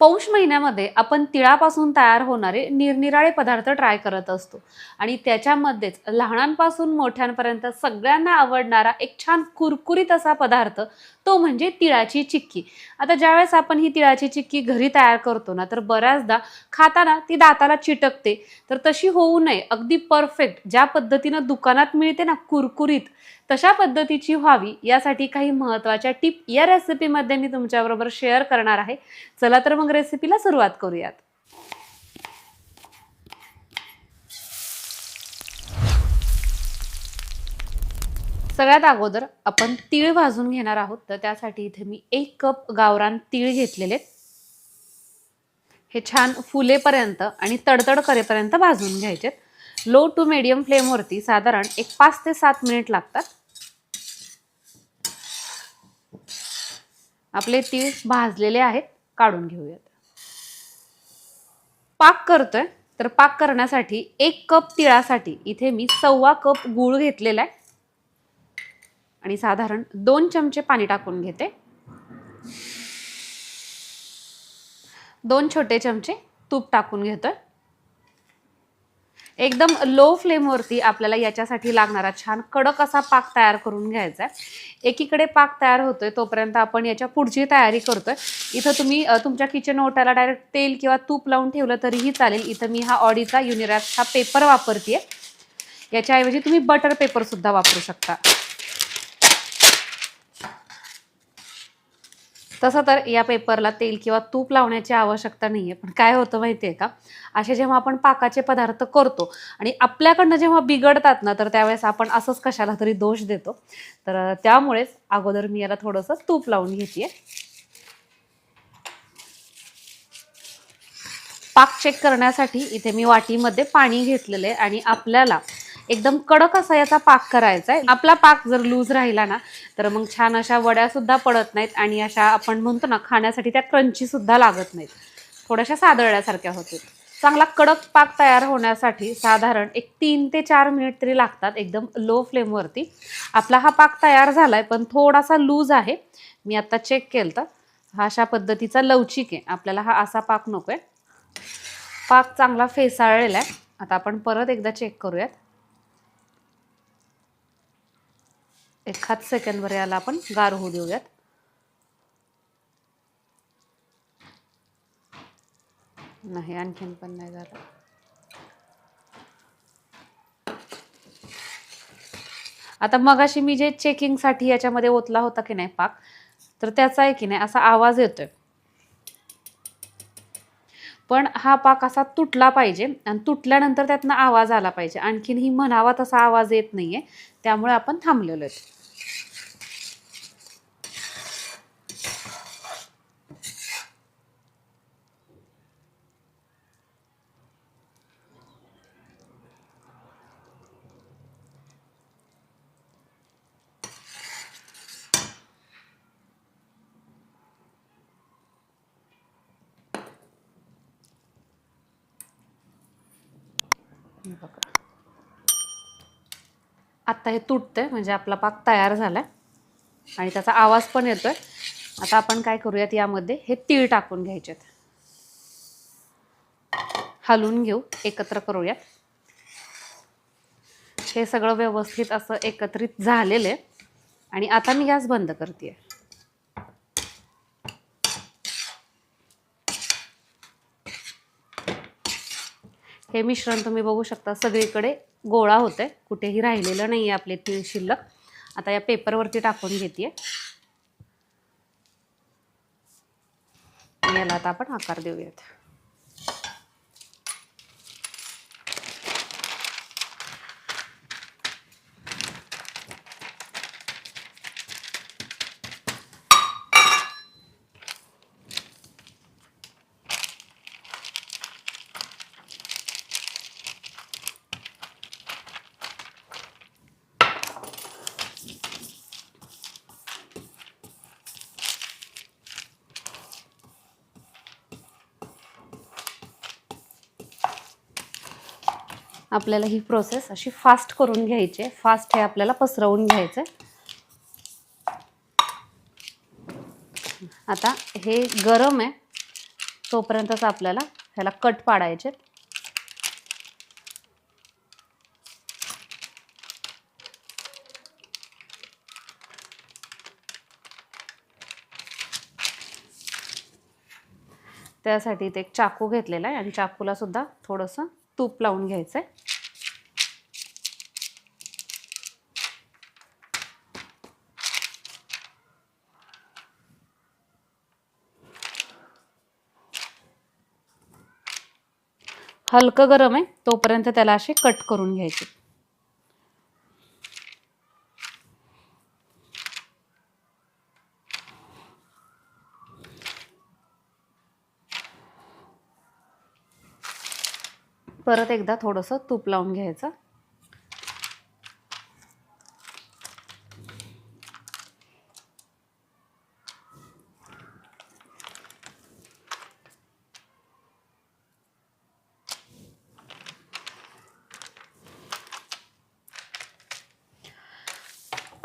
पौष महिन्यामध्ये आपण तिळापासून तयार होणारे निरनिराळे पदार्थ ट्राय करत असतो. आणि त्याच्यामध्येच लहानांपासून मोठ्यांपर्यंत सगळ्यांना आवडणारा एक छान कुरकुरीत असा पदार्थ तो म्हणजे तिळाची चिक्की. आता ज्यावेळेस आपण ही तिळाची चिक्की घरी तयार करतो ना तर बऱ्याचदा खाताना ती दाताला चिटकते. तर तशी होऊ नये. अगदी परफेक्ट ज्या पद्धतीनं दुकानात मिळते ना कुरकुरीत तशा पद्धतीची व्हावी. यासाठी काही महत्त्वाच्या टिप या रेसिपीमध्ये मी तुमच्याबरोबर शेअर करणार आहे. चला तर मग रेसिपीला सुरुवात करूयात. सगळ्यात अगोदर आपण तीळ भाजून घेणार आहोत तर त्यासाठी इथे मी एक कप गावरान तीळ घेतलेले. आहेत. हे छान फुलेपर्यंत आणि तडतड करेपर्यंत भाजून घ्यायचे. लो टू मिडियम फ्लेमवरती साधारण एक पाच ते सात मिनिट लागतात. आपले तीळ भाजलेले आहेत. काढून घेऊयात. पाक करतोय तर पाक करण्यासाठी एक कप तिळासाठी इथे मी सव्वा कप गूळ घेतलेला आहे. आणि साधारण दोन चमचे पाणी टाकून घेते. दोन छोटे चमचे तूप टाकून घेतोय. एकदम लो फ्लेमवरती आपल्याला याच्यासाठी लागणारा छान कडक असा पाक तयार करून घ्यायचा आहे. एकीकडे पाक तयार होतोय तोपर्यंत आपण याच्या पुढची तयारी करतोय. इथं तुम्ही तुमच्या किचन ओट्याला डायरेक्ट तेल किंवा तूप लावून ठेवलं तरीही चालेल. इथं मी हा ऑडीचा युनिरॅक्स हा पेपर वापरते याच्याऐवजी तुम्ही बटर पेपरसुद्धा वापरू शकता. तसं तर या पेपरला तेल किंवा तूप लावण्याची आवश्यकता नाही आहे पण काय होतं माहिती आहे का? असे जेव्हा आपण पाकाचे पदार्थ करतो आणि आपल्याकडनं जेव्हा बिघडतात ना तर त्यावेळेस आपण असंच कशाला तरी दोष देतो. तर त्यामुळेच अगोदर मी याला थोडंसं तूप लावून घेते पाक चेक करण्यासाठी इथे मी वाटीमध्ये पाणी घेतलेलं आहे आणि आपल्याला एकदम कडक असा याचा पाक करायचा आहे आपला पाक जर लूज राहिला ना तर मग छान अशा वड्या सुद्धा पडत नाहीत आणि अशा आपण म्हणतो ना खाण्यासाठी त्या क्रंची सुद्धा लागत नाहीत. थोड्याशा सादळल्यासारख्या होतील. चांगला कडक पाक तयार होण्यासाठी साधारण एक तीन ते चार मिनिट तरी लागतात एकदम लो फ्लेमवरती आपला हा पाक तयार झाला आहे पण थोडासा लूज आहे. मी आत्ता चेक केलं तर हा अशा पद्धतीचा लवचिक आहे. आपल्याला हा असा पाक नको आहे पाक चांगला फेसाळलेला आहे. आता आपण परत एकदा चेक करूयात. एखाद सेकंदवर याला आपण गार होऊ देऊयात. नाही आणखीन पण नाही झालं. आता मगाशी मी जे चेकिंगसाठी याच्यामध्ये ओतला होता की नाही पाक तर त्याचा आहे की नाही असा आवाज येतोय. पण हा पाक असा तुटला पाहिजे आणि तुटल्यानंतर त्यातनं आवाज आला पाहिजे. आणखीन ही म्हणावा तसा आवाज येत नाहीये त्यामुळे आपण थांबलेलो आहे. बघा. आत्ता हे तुटतंय म्हणजे आपला पाक तयार झालाय. आणि त्याचा आवाज पण येतोय. आता आपण काय करूयात यामध्ये? हे तीळ टाकून घ्यायचेत. हलवून घेऊ एकत्र करूयात. हे सगळं व्यवस्थित असं एकत्रित झालेलं आहे. आणि आता मी गॅस बंद करते हे मिश्रण तुम्ही बघू शकता सगळीकडे गोळा होतंय. कुठेही राहिलेलं नाही आहे आपले तीळ शिल्लक. आता या पेपरवरती टाकून घेते याला आता आपण आकार देऊयात. आपल्याला ही प्रोसेस अशी फास्ट करून घ्यायची आहे. फास्ट हे आपल्याला पसरवून घ्यायचं आता हे गरम आहे. तोपर्यंतच आपल्याला ह्याला कट पाडायचे त्यासाठी इथे एक चाकू घेतलेला आहे आणि चाकूला सुद्धा थोडंसं तूप लावून घ्यायचं आहे हलकं गरम आहे तोपर्यंत त्याला असे कट करून घ्यायचे. परत एकदा थोडंसं तूप लावून घ्यायचं.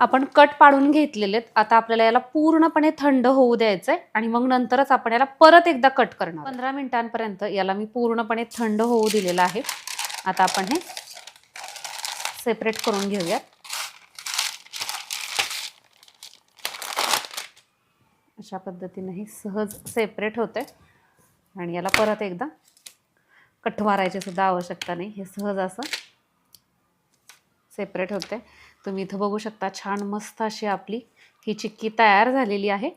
आपण कट पाडून घेतलेले आहेत आता आपल्याला याला पूर्णपणे थंड होऊ द्यायचं आहे आणि मग नंतरच आपण याला परत एकदा कट करणार. पंधरा मिनिटांपर्यंत याला मी पूर्णपणे थंड होऊ दिलेलं आहे. आता आपण हे सेपरेट करून घेऊयात. अशा पद्धतीने हे सहज सेपरेट होते आणि याला परत एकदा कट मारायची सुद्धा आवश्यकता नाही. हे सहज असं सेपरेट होते तुम्ही इथं बघू शकता छान मस्त अशी आपली ही चिक्की तयार झालेली आहे.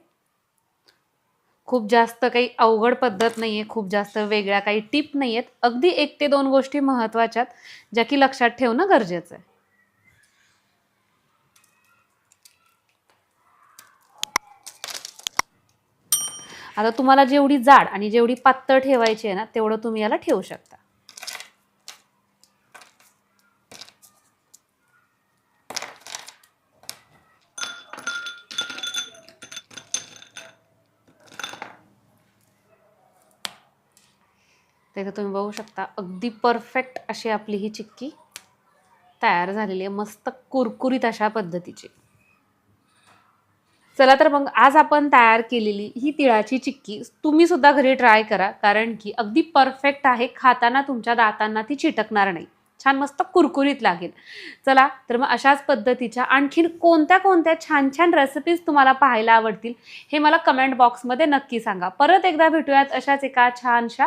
खूप जास्त काही अवघड पद्धत नाही आहे खूप जास्त वेगळ्या काही टिप नाही आहेत अगदी एक ते दोन गोष्टी महत्त्वाच्या आहेत ज्या की लक्षात ठेवणं गरजेचं आहे. आता तुम्हाला जेवढी जाड आणि जेवढी पातळ ठेवायची आहे ना तेवढं तुम्ही याला ठेवू शकता. तर इथं तुम्ही बघू शकता अगदी परफेक्ट अशी आपली ही चिक्की तयार झालेली आहे मस्त कुरकुरीत अशा पद्धतीची. चला तर मग आज आपण तयार केलेली ही तिळाची चिक्की तुम्ही सुद्धा घरी ट्राय करा कारण की अगदी परफेक्ट आहे खाताना तुमच्या दातांना ती चिटकणार नाही. छान मस्त कुरकुरीत लागेल. चला तर मग अशाच पद्धतीच्या आणखीन कोणत्या कोणत्या छान छान रेसिपीज तुम्हाला पाहायला आवडतील हे मला कमेंट बॉक्समध्ये नक्की सांगा. परत एकदा भेटूयात अशाच एका छानशा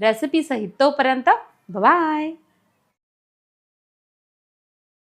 रेसिपीसहित तोपर्यंत बाय